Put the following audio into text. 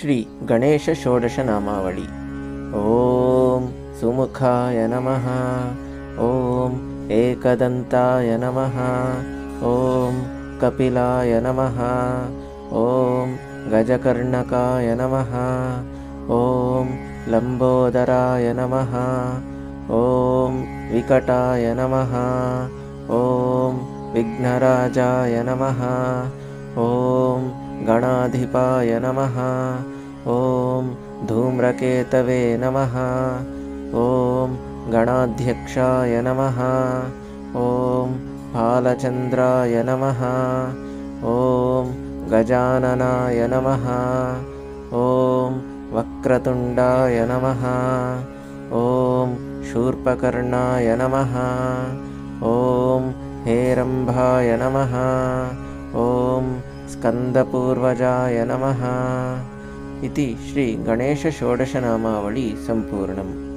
श्रीगणेशषोडशनामावळि ॐ सुमुखाय नमः. ॐ एकदन्ताय नमः. ॐ कपिलाय नमः. ॐ गजकर्णकाय नमः. ॐ लम्बोदराय नमः. ॐ विकटाय नमः. ॐ विघ्नराजाय नमः. ॐ गणाधिपाय नमः। ॐ धूम्रकेतवे नमः। ॐ गणाध्यक्षाय नमः। ॐ फालचन्द्राय नमः। ॐ गजाननाय नमः। ॐ वक्रतुण्डाय नमः। ॐ शूर्पकर्णाय नमः। ॐ हेरम्भाय नमः। ॐ स्कन्दपूर्वजाय नमः इति श्रीगणेशषोडशनामावळि सम्पूर्णम्